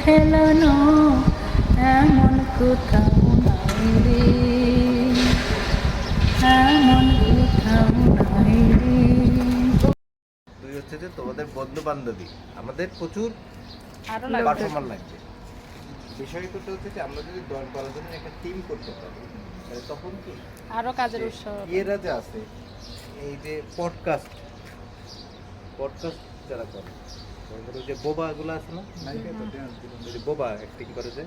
খেলানো এমন কোথাও নাই রে এমন কোথাও নাই রে দুই হচ্ছে যে তোমাদের বন্ধু বান্ধবী। আমাদের প্রচুর পারফর্মার লাগবে বিষয়টা হচ্ছে যে আমরা যদি দশ বারো জনের একটা টিম করতে পারি তাহলে তখন কি? আরও কাজের উৎস ইয়েরা যে আছে এই যে পডকাস্ট পডকাস্ট যারা করে করো যে বোবা গুলো আছে না? ওই যে বোবা অ্যাক্টিং করে যে।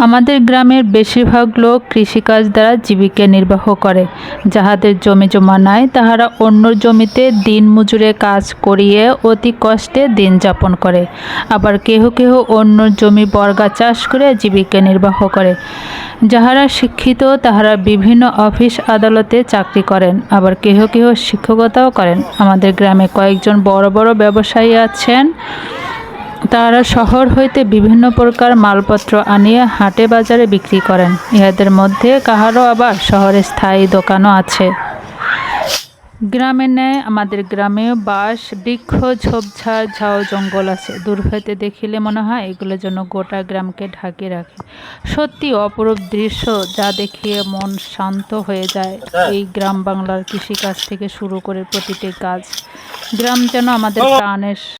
আমাদের গ্রামের বেশিরভাগ লোক কৃষিকাজ দ্বারা জীবিকা নির্বাহ করে। যাহাদের জমি জমা নাই, তাহারা অন্য জমিতে দিন মজুরে কাজ করিয়ে অতি কষ্টে দিন যাপন করে। আবার কেহ কেহ অন্য জমি বর্গা চাষ করে জীবিকা নির্বাহ করে। যাহারা শিক্ষিত, তাহারা বিভিন্ন অফিস আদালতে চাকরি করেন। আবার কেহ কেহ শিক্ষকতাও করেন। আমাদের গ্রামে কয়েকজন বড় বড় ব্যবসায়ী আছেন। তারা শহর হইতে বিভিন্ন প্রকার মালপত্র আনিয়ে হাটে বাজারে বিক্রি করেন। ইহাদের মধ্যে কাহারও আবার শহরে স্থায়ী দোকানও আছে। গ্রামের ন্যায় আমাদের গ্রামেও বাস বৃক্ষ ঝোপঝাড় ঝাও জঙ্গল আছে। দূর হইতে দেখিলে মনে হয় এগুলো যেন গোটা গ্রামকে ঢাকে রাখে। সত্যি অপরূপ দৃশ্য যা দেখিয়ে মন শান্ত হয়ে যায়। এই গ্রাম বাংলার কৃষিকাজ থেকে শুরু করে প্রতিটি কাজ। গ্রাম যেন আমাদের প্রাণের